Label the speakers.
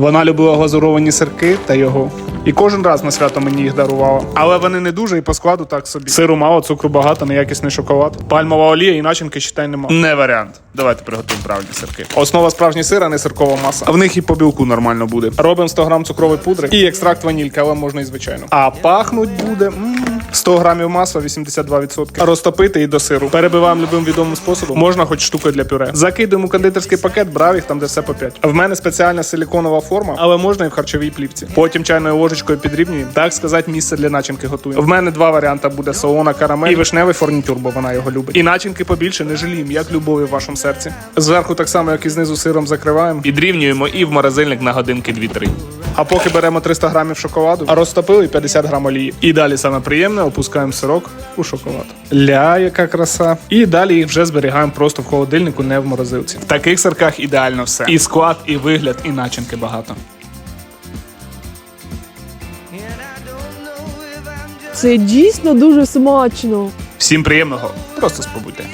Speaker 1: Вона любила глазуровані сирки та його. І кожен раз на свято мені їх дарувала. Але вони не дуже і по складу так собі. Сиру мало, цукру багато, неякісний шоколад. Пальмова олія і начинки считай нема. Не варіант. Давайте приготуємо правильні сирки. Основа справжній сир, а не сиркова маса. А в них і по білку нормально буде. Робимо 100 грам цукрової пудри і екстракт ванільки, але можна і звичайно. А пахнуть буде. м 100 грамів масла, 82%. Розтопити і до сиру. Перебиваємо любим відомим способом. Можна хоч штукою для пюре. Закидуємо у кондитерський пакет, брав їх там, де все по 5. В мене спеціальна силіконова форма, але можна і в харчовій плівці. Потім чайною ложечкою підрівнюємо. Так сказати, місце для начинки готуємо. В мене два варіанти буде солона карамель і вишневий форнітюр, бо вона його любить. І начинки побільше не жаліємо, як любові в вашому серці. Зверху так само, як і знизу сиром закриваємо. Підрівнюємо і в морозильник на годинки 2-3. А поки беремо 300 грамів шоколаду, а розтопили 50 грам олії. І далі саме приємне опускаємо сирок у шоколад. Ля, яка краса. І далі їх вже зберігаємо просто в холодильнику, не в морозилці. В таких сирках ідеально все. І склад, і вигляд, і начинки багато.
Speaker 2: Це дійсно дуже смачно.
Speaker 1: Всім приємного, просто спробуйте.